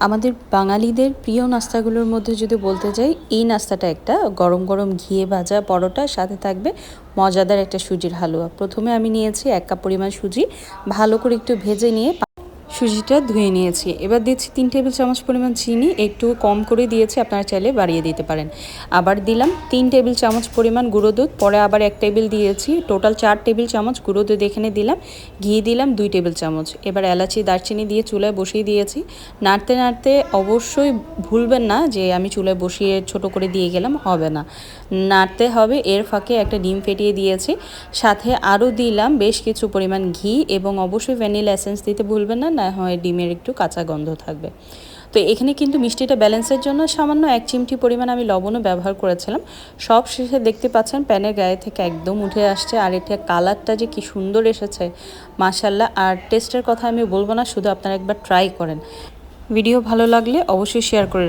আমাদের বাঙালিদের প্রিয় নাস্তাগুলোর মধ্যে যদি বলতে যাই, এই নাস্তাটা একটা গরম গরম ঘিয়ে ভাজা পরোটা, সাথে থাকবে মজাদার একটা সুজির হালুয়া। প্রথমে আমি নিয়েছি এক কাপ পরিমাণ সুজি। ভালো করে একটু ভেজে নিয়ে সুজিটা ধুয়ে নিয়েছি। এবার দিচ্ছি তিন টেবিল চামচ পরিমাণ চিনি, একটু কম করে দিয়েছি, আপনারা চাইলে বাড়িয়ে দিতে পারেন। আবার দিলাম তিন টেবিল চামচ পরিমাণ গুঁড়ো দুধ, পরে আবার এক টেবিল দিয়েছি, টোটাল চার টেবিল চামচ গুঁড়ো দুধ এখানে দিলাম, ঘি দিলাম দুই টেবিল চামচ। এবার এলাচি, দারচিনি দিয়ে চুলায় বসিয়ে দিয়েছি। নাড়তে নাড়তে অবশ্যই ভুলবেন না যে আমি চুলায় বসিয়ে ছোট করে দিয়ে গেলাম, হবে না। নাড়তে হবে, এর ফাঁকে একটা ডিম ফেটিয়ে দিয়েছি। সাথে আরও দিলাম বেশ কিছু পরিমাণ ঘি এবং অবশ্যই ভ্যানিলা এসেন্স দিতে ভুলবেন না না হয় ডিমের একটু কাঁচা গন্ধ থাকবে। তো এখানে কিন্তু মিষ্টিটা ব্যালেন্সের জন্য সামান্য এক চিমটি পরিমাণ আমি লবণও ব্যবহার করেছিলাম। সব শেষে দেখতে পাচ্ছেন প্যানের গায়ে থেকে একদম উঠে আসছে আর এটা কালারটা যে কি সুন্দর এসেছে মাসাল্লাহ আর টেস্টের কথা আমি বলব না, শুধু আপনারা একবার ট্রাই করেন। ভিডিও ভালো লাগলে অবশ্যই শেয়ার করে